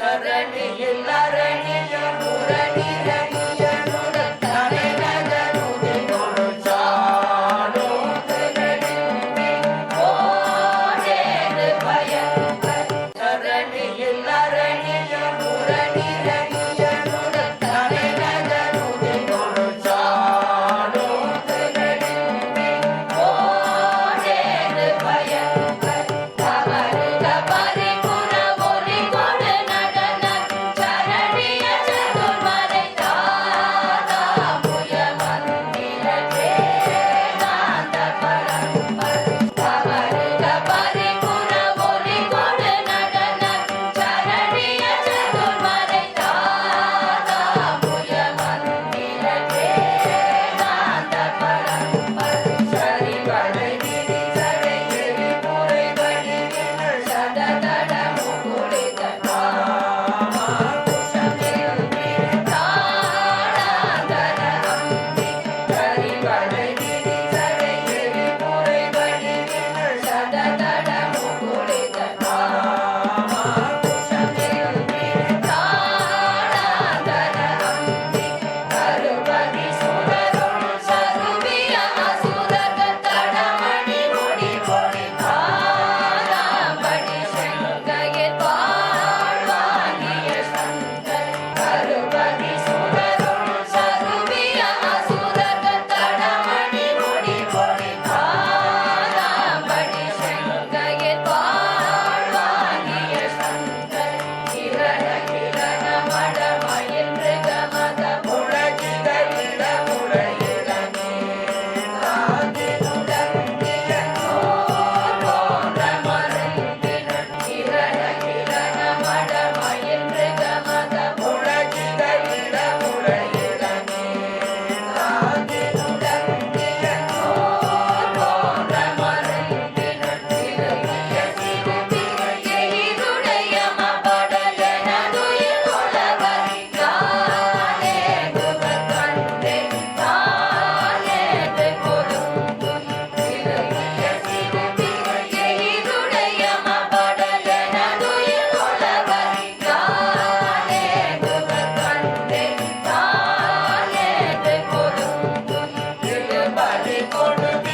தரணியில் அரணிய முரணிரணியனுடன் Thank you.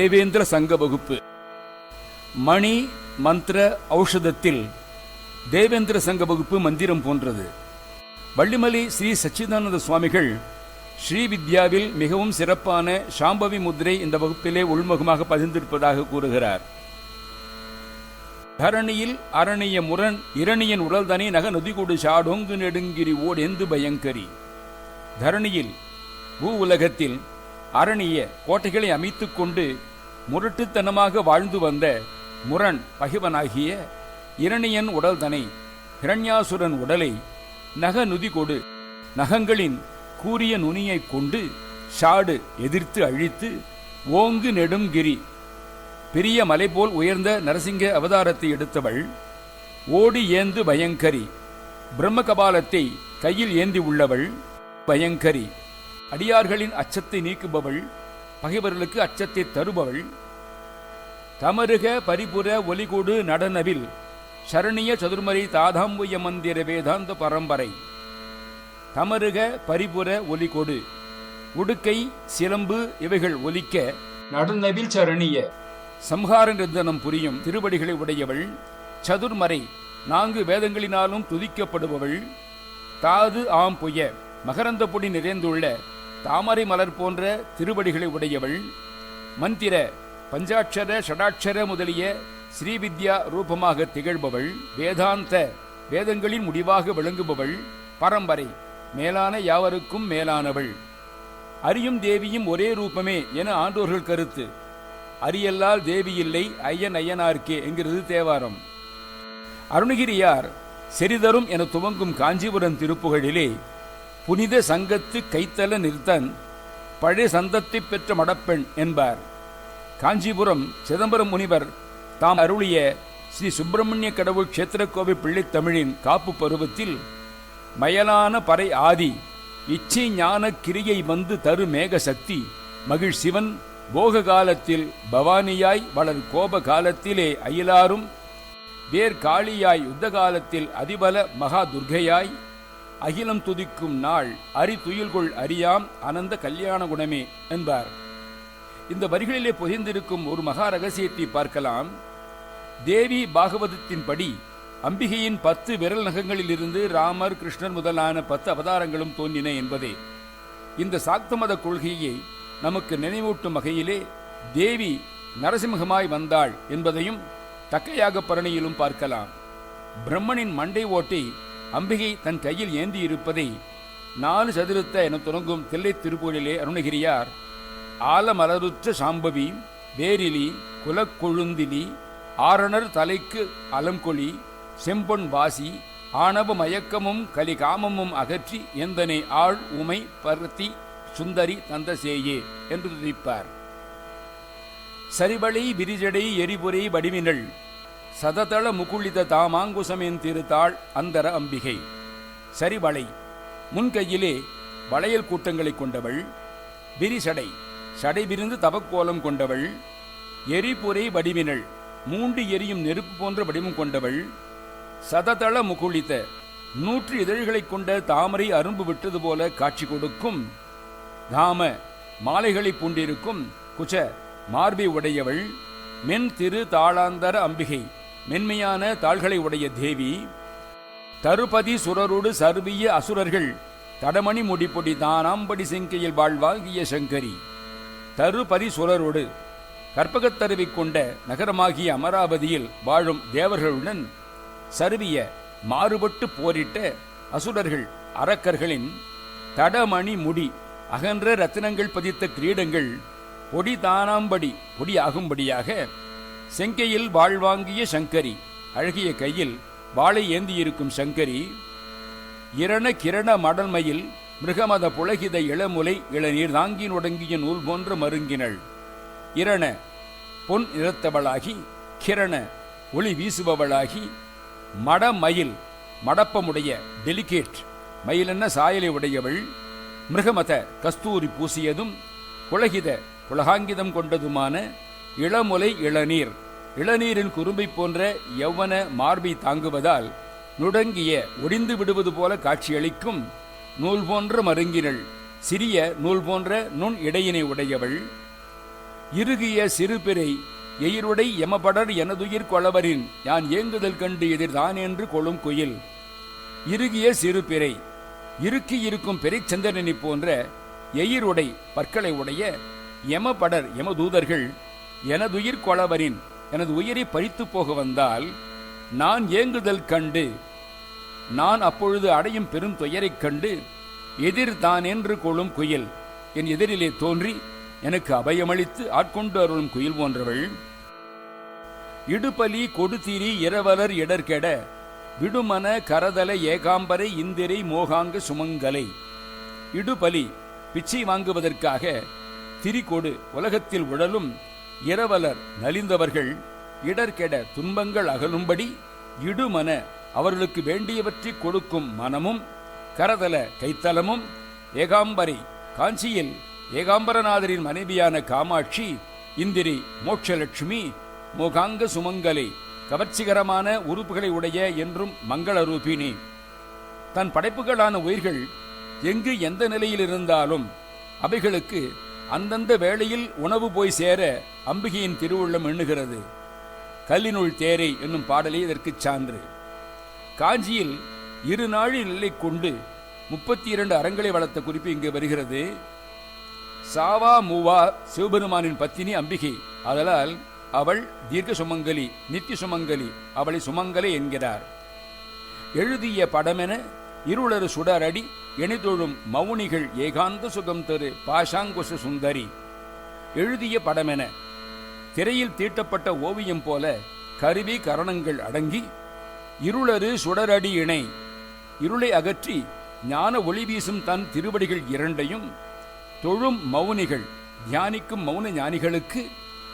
Devendra சங்க வகுப்பு. மணி மந்திர ஔஷதத்தில் தேவேந்திர சங்க வகுப்பு மந்திரம் போன்றது. வள்ளிமலை ஸ்ரீ சச்சிதானந்த சுவாமிகள் ஸ்ரீ வித்யாவில் மிகவும் சிறப்பான சாம்பவி முத்திரை இந்த வகுப்பிலே உள்முகமாக பதிந்திருப்பதாக கூறுகிறார். தரணியில் அரணிய முரண் இரணியன் உடல்தனி நக நொதிகூடு சாடொங்கு நெடுங்கிரி ஓடெந்து பயங்கரி. தரணியில் பூ உலகத்தில் அரணிய கோட்டைகளை அமைத்துக் கொண்டு முரட்டுத்தனமாக வாழ்ந்து வந்த முரண் பகிவனாகிய இரணியன் உடல்தனை ஹிரண்யாசுரன் உடலை நக நுதி கொடு. நகங்களின் கூரிய நுனியைக் கொண்டு ஷாடு எதிர்த்து அழித்து ஓங்கு நெடுங்கிரி பெரிய மலை போல் உயர்ந்த நரசிங்க அவதாரத்தை எடுத்தவள் ஓடி ஏந்து பயங்கரி. பிரம்ம கபாலத்தை கையில் ஏந்தி உள்ளவள் பயங்கரி. அடியார்களின் அச்சத்தை நீக்குபவள் பகைவர்களுக்கு அச்சத்தை தருபவள். தமருக பரிபுர ஒலிகொடு நடனவில் சரணிய சதுர்மறை தாதாம்புய மந்திர வேதாந்த பரம்பரை. தமருக பரிபுர ஒலிகொடு உடுக்கை சிலம்பு இவைகள் ஒலிக்க நடனவில் சரணிய. சம்ஹார நிர்தனம் புரியும் திருவடிகளை உடையவள். சதுர்மறை நான்கு வேதங்களினாலும் துதிக்கப்படுபவள். தாது ஆம் புய மகரந்த பொடி நிறைந்துள்ள தாமரை மலர் போன்ற திருவடிகளை உடையவள் மந்திர பஞ்சாட்சர ஷடாட்சர முதலிய ஸ்ரீவித்யா ரூபமாக திகழ்பவள் வேதாந்த வேதங்களின் முடிவாக விளங்குபவள் பரம்பரை மேலான யாவருக்கும் மேலானவள். அரியும் தேவியும் ஒரே ரூபமே என ஆண்டோர்கள் கருத்து. அரியல்லால் தேவி இல்லை ஐயன் ஐயனார்க்கே என்கிறது தேவாரம். அருணகிரியார் செறிதரும் என துவங்கும் காஞ்சிபுரம் திருப்புகழிலே புனித சங்கத்து கைத்தல நிறுத்தன் பழைய சந்தத்தை பெற்ற மடப்பெண் என்பார். காஞ்சிபுரம் சிதம்பரம் முனிவர் தாம் அருளிய ஸ்ரீ சுப்பிரமணிய கடவுள் கஷேத்திரக்கோவை பிள்ளைத் தமிழின் காப்பு பருவத்தில் மயலான பறை ஆதி இச்சை ஞான கிரியை வந்து தரு மேக சக்தி மகிழ் சிவன் போக காலத்தில் பவானியாய் வளர் கோப காலத்திலே அயிலாரும் வேர் காளியாய் யுத்த காலத்தில் அதிபல மகா துர்க்கையாய் அகிலம் துதிக்கும் நாள் அரி துயில்கொள் அறியாம் அனந்த கல்யாண குணமே என்பார். இந்த வரிகளிலே புகைந்திருக்கும் ஒரு மகா ரகசியத்தை பார்க்கலாம். தேவி பாகவதத்தின்படி அம்பிகையின் பத்து விரல் நகங்களிலிருந்து ராமர் கிருஷ்ணர் முதலான பத்து அவதாரங்களும் தோன்றின என்பதே. இந்த சாக்த மத கொள்கையை நமக்கு நினைவூட்டும் வகையிலே தேவி நரசிம்ஹமாய் வந்தாள் என்பதையும் தக்கையாக பரணியிலும் பார்க்கலாம். பிரம்மனின் மண்டை ஓட்டை அம்பிகை தன் கையில் ஏந்தி இருப்பதை நாலு சதுரத்த என தொடங்கும் தில்லை திருப்பூரிலே அருணகிரியார் ஆலமலருற்ற சாம்பவி வேரிலி குலக்கொழுந்திலி ஆரணர் தலைக்கு அலங்கொழி செம்பொன் வாசி ஆணவ மயக்கமும் கலிகாமமும் அகற்றி எந்தனை ஆள் உமை பருத்தி சுந்தரி தந்தசேயே என்று துதிப்பார். சரிவளை விரிஜடை எரிபுரை வடிவினள் சததள முகுளித தாமாங்குசமேன் திருத்தாள் அந்தர அம்பிகை. சரிவளை. முன்கையிலே வளையல் கூட்டங்களை கொண்டவள். விரிசடை. சடை விரிந்து தவக்கோலம் கொண்டவள். எரிபுரை வடிவினள். மூண்டு எரியும் நெருப்பு போன்ற வடிவம் கொண்டவள். சததள முகுளித்த. நூற்று இதழ்களைக் கொண்ட தாமரை அரும்பு விட்டது போல காட்சி கொடுக்கும். தாம மாலைகளை பூண்டிருக்கும். குச்ச மார்பை உடையவள். மென் திரு தாளாந்தர அம்பிகை. மென்மையான தாள்களை உடைய தேவி தருபதி சுரரோடு சர்விய அசுரர்கள் தடமணி முடிப்பொடி தானாம்படி செங்கையில் வாழ்வாகிய சங்கரி. தருபதி சுரரோடு கற்பகத்தருவி கொண்ட நகரமாகிய அமராவதியில் வாழும் தேவர்களுடன் சருவிய மாறுபட்டு போரிட்ட அசுரர்கள் அரக்கர்களின் தடமணி முடி அகன்ற ரத்தினங்கள் பதித்த கிரீடங்கள் பொடி தானாம்படி பொடியாகும்படியாக செங்கையில் வாழ்வாங்கிய சங்கரி. அழகிய கையில் வாளை ஏந்தியிருக்கும் சங்கரி. இரண கிரண மடல்மையில் மிருகமத புலகித இளமுலை இளநீர் தாங்கி நொடங்கிய நூல் போன்ற மருங்கினள். இரண பொன் நிறத்தவளாகி கிரண ஒளி வீசுபவளாகி மடமயில் மடப்பமுடைய டெலிகேட் மயிலென்ன சாயலை உடையவள். மிருகமத கஸ்தூரி பூசியதும் புலகித புலகாங்கிதம் கொண்டதுமான இளமுலை இளநீர். இளநீரின் குறும்பை போன்ற எவ்வன மார்பை தாங்குவதால் நுடங்கிய ஒடிந்து விடுவது போல காட்சியளிக்கும் நூல் போன்ற மருங்கினள் சிறிய நூல் போன்ற நுண் இடையினை உடையவள். இறுகிய சிறுபிறை எயிருடை எமபடர் எனதுயிர் கொளவரின் யான் ஏங்குதல் கண்டு எதிர்தான் என்று கொழும் குயில். இறுகிய சிறுபிறை இறுக்கி இருக்கும் பெரிச்சந்திரனை போன்ற எயிருடை பற்களை உடைய எமபடர் எமதூதர்கள் எனதுயிர் கொளவரின் எனது உயிரை பறித்து போக வந்தால் நான் ஏங்குதல் கண்டு நான் அப்பொழுது அடையும் பெரும் துயரைக் கண்டு எதிர் தான் என்று கொள்ளும் குயில் என் எதிரிலே தோன்றி எனக்கு அபயமளித்து ஆட்கொண்டு அருளும் குயில் போன்றவள். இடுபலி கொடுத்திரி இரவலர் இடர்கெட விடுமன கரதல ஏகாம்பரை இந்திரை மோகாங்க சுமங்கலை. இடுபலி பிச்சை வாங்குவதற்காக திரிகொடு உலகத்தில் உழலும் இரவலர் நலிந்தவர்கள் இடர்கெட துன்பங்கள் அகலும்படி இடுமன அவர்களுக்கு வேண்டியவற்றை கொடுக்கும் மனமும் கரதல கைத்தலமும் ஏகாம்பரை காஞ்சியில் ஏகாம்பரநாதரின் மனைவியான காமாட்சி இந்திரி மோட்சலட்சுமி மோகாங்க சுமங்கலை கவர்ச்சிகரமான உறுப்புகளை உடைய என்றும் மங்கள ரூபினி தன் படைப்புகளான உயிர்கள் எங்கு எந்த நிலையில் இருந்தாலும் அவைகளுக்கு அந்தந்த வேளையில் உணவு போய் சேர அம்பிகையின் திருவுள்ளம் எண்ணுகிறது. கல்லினுள் தேரை என்னும் பாடலே இதற்குச் சான்று. காஞ்சியில் இரு நாழி நிலை கொண்டு முப்பத்தி இரண்டு அறங்களை வளர்த்த குறிப்பு இங்கு வருகிறது. சாவா மூவா சிவபெருமானின் பத்தினி அம்பிகை. ஆதலால் அவள் தீர்க்க சுமங்கலி நித்திய சுமங்கலி அவளை சுமங்கலை என்கிறார். எழுதிய படமென இருளரு சுடரடி எணிதொழும் மௌனிகள் ஏகாந்த சுகம் தரு பாஷாங்குச சுந்தரி. எழுதிய படமென திரையில் தீட்டப்பட்ட ஓவியம் போல கருவி கரணங்கள் அடங்கி இருளரு சுடரடி இணை. இருளை அகற்றி ஞான ஒளி வீசும் தன் திருவடிகள் இரண்டையும் தொழும் மௌனிகள் தியானிக்கும் மௌன ஞானிகளுக்கு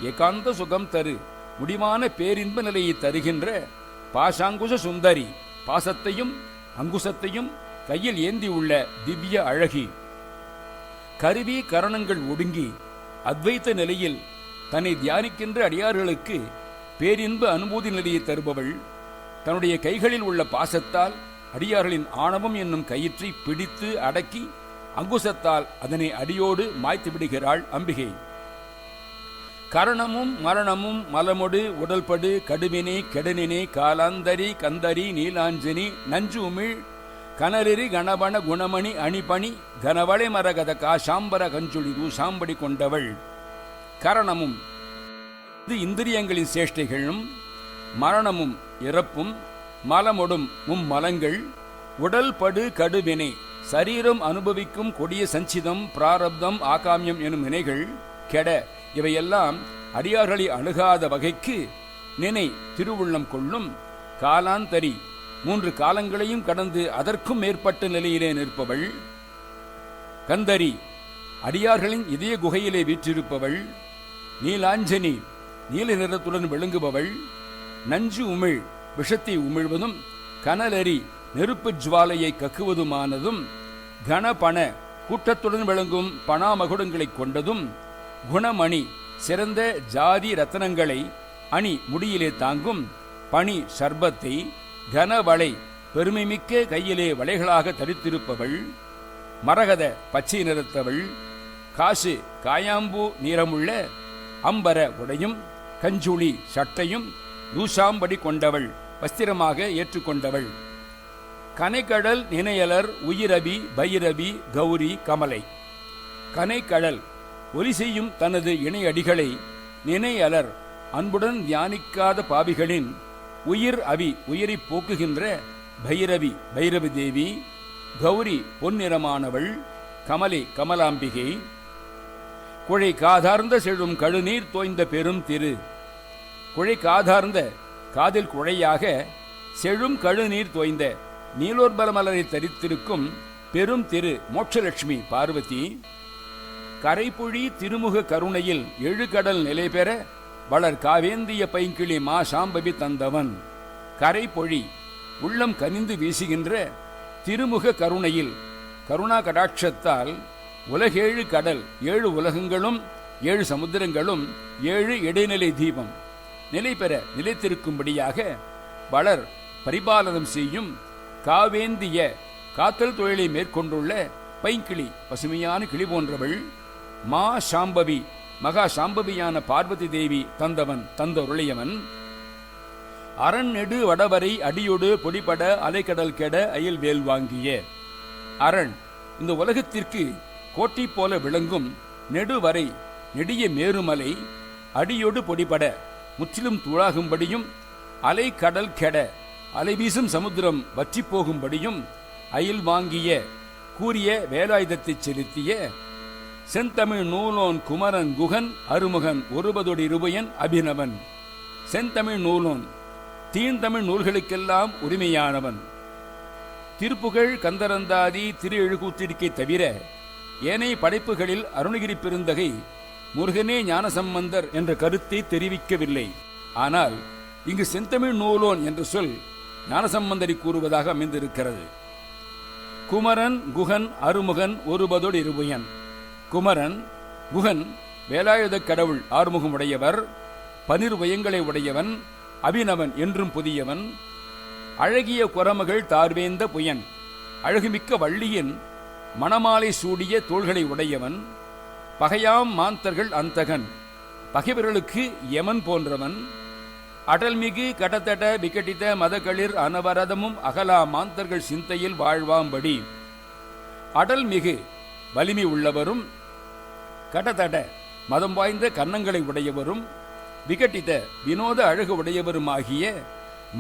ஏகாந்த சுகம் தரு முடிவான பேரின்ப நிலையை தருகின்ற பாஷாங்குச சுந்தரி. பாசத்தையும் அங்குசத்தையும் கையில் ஏந்தி உள்ள திவ்ய அழகி. கருவி கரணங்கள் ஒடுங்கி அத்வைத்த நிலையில் தன்னை தியானிக்கின்ற அடியார்களுக்கு பேரின்ப அனுபூதி நிலையை தருபவள். தன்னுடைய கைகளில் உள்ள பாசத்தால் அடியார்களின் ஆணவம் என்னும் கயிற்றை பிடித்து அடக்கி அங்குசத்தால் அதனை அடியோடு மாய்த்து விடுகிறாள் அம்பிகை. கரணமும் மரணமும் மலமொடு உடல்படு கடுவினை கெடனினை காலாந்தரி கந்தரி நீலாஞ்சனி நஞ்சு உமிழ் கனரிரி கணவன குணமணி அணிபணி கனவளை மரகத காசாம்பர கஞ்சுளி தூசாம்படி கொண்டவள். கரணமும் இது இந்திரியங்களின் சேஷ்டைகளும் மரணமும் இறப்பும் மலமொடும் மும்மலங்கள் உடல் படு கடுவினை சரீரம் அனுபவிக்கும் கொடிய சஞ்சிதம் பிராரப்தம் ஆகாமியம் எனும் வினைகள் கெட இவையெல்லாம் அடியார்களை அணுகாத வகைக்கு நினை திருவுள்ளம் கொள்ளும் காலாந்தரி. மூன்று காலங்களையும் கடந்து அதற்கும் மேற்பட்ட நிலையிலே நிற்பவள். கந்தரி அடியார்களின் இதய குகையிலே வீற்றிருப்பவள். நீலாஞ்சனி நீல நிறத்துடன் விளங்குபவள். நஞ்சு உமிழ் விஷத்தை உமிழ்வதும் கனலரி நெருப்பு ஜுவாலையை கக்குவதுமானதும் கனபண கூட்டத்துடன் விளங்கும் பணாமகுடங்களைக் கொண்டதும் குணமணி சிறந்த ஜாதி ரத்தனங்களை அணி முடியிலே தாங்கும் பனி சர்பத்தை கனவளை பெருமைமிக்க கையிலே வளைகளாக தரித்திருப்பவள் மரகத பச்சை நிறத்தவள் காசு காயாம்பூ நிறமுள்ள அம்பர உடையும் கஞ்சுளி சட்டையும் தூசாம்படி கொண்டவள் வஸ்திரமாக ஏற்றுக்கொண்டவள். கனைக்கடல் நினையலர் உயிரபி பைரவி கௌரி கமலை. கனைக்கடல் ஒலி செய்யும் தனது இணையடிகளை நினையலர் அன்புடன் தியானிக்காத பாவிகளின் உயிர் அவி உயிரை போக்குகின்ற பைரவி பைரவி தேவி கௌரி பொன்னிறமானவள் கமலை கமலாம்பிகை குழை காதார்ந்த செழும் கழுநீர் தோய்ந்த பெரும் திரு. குழை காதார்ந்த காதில் குழையாக செழும் கழுநீர் தோய்ந்த நீலோர்பல மலரை தரித்திருக்கும் பெரும் திரு மோட்சலட்சுமி பார்வதி கரைபொழி திருமுக கருணையில் எழுகடல் நிலை பெற வளர் காவேந்திய பைங்கிளி மா சாம்பவி தந்தவன். கரைபொழி உள்ளம் கனிந்து வீசுகின்ற திருமுக கருணையில் கருணா கடாட்சத்தால் உலகேழு கடல் ஏழு உலகங்களும் ஏழு சமுத்திரங்களும் ஏழு இடைநிலை தீபம் நிலை பெற நிலைத்திருக்கும்படியாக வளர் பரிபாலனம் செய்யும் காவேந்திய காத்தல் தொழிலை மேற்கொண்டுள்ள பைங்கிளி பசுமையான கிளி போன்றவள் மா சாம்பவி மகா சாம்பவியான பார்வதி தேவி தந்தவன் தந்தருளியவன். அரண் நெடு வடவரை அடியொடு பொடிபட அலைக்கடல் கெட அயல் வேல் வாங்கிய. அரண் இந்த உலகத்திற்கு கோட்டி போல விளங்கும் நெடுவரை நெடிய மேருமலை அடியொடு பொடிபட முற்றிலும் தூளாகும்படியும் அலை கடல் கெட அலை வீசும் சமுத்திரம் வற்றி போகும்படியும் அயில் வாங்கிய கூறிய வேலாயுதத்தை செலுத்திய செந்தமிழ் நூலோன் குமரன் குகன் அருமுகன் ஒருபதொடி இருபயன் அபிநவன் செந்தமிழ் நூலோன் தீந்தமிழ் நூல்களுக்கெல்லாம் உரிமையானவன். திருப்புகழ் கந்தரந்தாதி திரு எழுகூத்திரிக்கை தவிர ஏனைய படைப்புகளில் அருணகிரி பெருந்தகை முருகனே ஞானசம்பந்தர் என்ற கருத்தை தெரிவிக்கவில்லை. ஆனால் இங்கு செந்தமிழ் நூலோன் என்ற சொல் ஞானசம்பந்தரை கூறுவதாக அமைந்திருக்கிறது. குமரன் குகன் அருமுகன் ஒருபதோடு இருபுயன் குமரன் குகன் வேலாயுதக் கடவுள் ஆறுமுகம் உடையவர் பனிர் வயங்களை உடையவன் அபிநவன் என்றும் புதியவன் அழகிய குரமகள் தார்வேந்த புயன் அழகுமிக்க வள்ளியின் மணமாலை சூடிய தோள்களை உடையவன் பகையாம் மாந்தர்கள் அந்தகன் பகைவர்களுக்கு யமன் போன்றவன் அடல்மிகு கடத்தட விக்கட்டித்த மதகளிர் அனவரதமும் அகலா மாந்தர்கள் சிந்தையில் வாழ்வாம்படி. அடல்மிகு வலிமை உள்ளவரும் கடத்தட மதம் வாய்ந்த கன்னங்களை உடையவரும் விகட்டித வினோத அழகு உடையவருமாகிய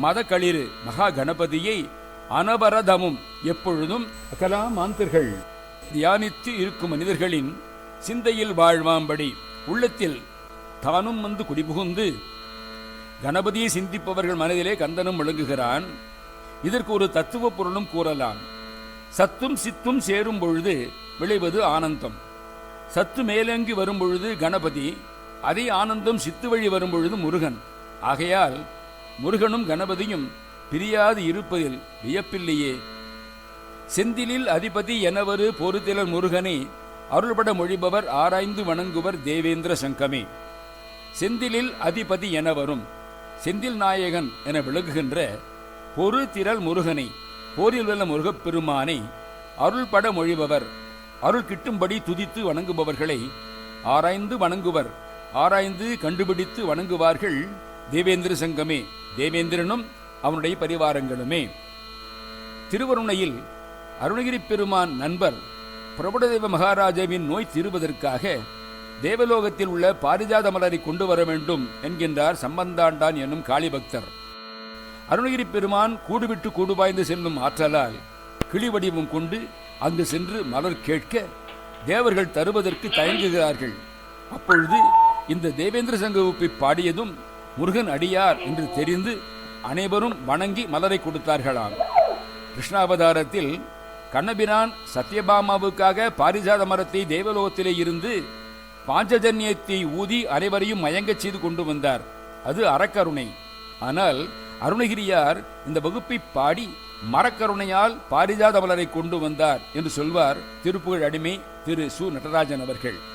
மதக்களிறு மகா கணபதியை அனவரதமும் எப்பொழுதும் அகலா மாந்தர்கள் தியானித்து இருக்கும் மனிதர்களின் சிந்தையில் வாழ்வாம்படி உள்ளத்தில் தானும் வந்து குடிபுகுந்து கணபதியை சிந்திப்பவர்கள் மனதிலே கந்தனும் விளங்குகிறான். இதற்கு ஒரு தத்துவ பொருளும் கூறலாம். சத்தும் சித்தும் சேரும் பொழுது விளைவது ஆனந்தம். சத்து மேலங்கி வரும்பொழுது கணபதி அதே ஆனந்தம் சித்து வழி வரும்பொழுது முருகன். ஆகையால் முருகனும் கணபதியும் பிரியாது இருப்பதில் வியப்பில்லையே. செந்திலில் அதிபதி எனவரு பொறுத்திலர் முருகனை அருள்பட மொழிபவர் ஆராய்ந்து வணங்குவர் தேவேந்திர சங்கமே. செந்திலில் அதிபதி என வரும் செந்தில் நாயகன் என விளங்குகின்ற பொறு திரள் முருகனை போரில் உள்ள முருகப்பெருமானை அருள்பட மொழிபவர் அருள் கிட்டும்படி துதித்து வணங்குபவர்களை ஆராய்ந்து வணங்குவர். ஆராய்ந்து கண்டுபிடித்து வணங்குவார்கள் தேவேந்திர சங்கமே. தேவேந்திரனும் அவனுடைய பரிவாரங்களுமே. திருவருணையில் அருணகிரி பெருமான் நண்பர் பிரபுடதேவ மகாராஜாவின் நோய் தீருவதற்காக தேவலோகத்தில் உள்ள பாரிஜாத மலரை கொண்டு வர வேண்டும் என்கின்றார் சம்பந்தாண்டான் என்னும் காளிபக்தர். அருணகிரி பெருமான் கூடுவிட்டு கூடுபாய்ந்து செல்லும் ஆற்றலால் கிளி வடிவம் கொண்டு அங்கு சென்று மலர் கேட்க தேவர்கள் தருவதற்கு தயங்குகிறார்கள். அப்பொழுது இந்த தேவேந்திர சங்கவுப்பை பாடியதும் முருகன் அடியார் என்று தெரிந்து அனைவரும் வணங்கி மலரை கொடுத்தார்களாம். கிருஷ்ணாவதாரத்தில் கண்ணபிரான் சத்யபாமாவுக்காக பாரிஜாத மரத்தை தேவலோகத்திலே இருந்து பாஞ்சஜன்யத்தை ஊதி அனைவரையும் மயங்கச் செய்து கொண்டு வந்தார். அது அறக்கருணை. ஆனால் அருணகிரியார் இந்த வகுப்பை பாடி மரக்கருணையால் பாரிஜாத மலரை கொண்டு வந்தார் என்று சொல்வார் திருப்புகழ் அடிமை திரு சு. நடராஜன் அவர்கள்.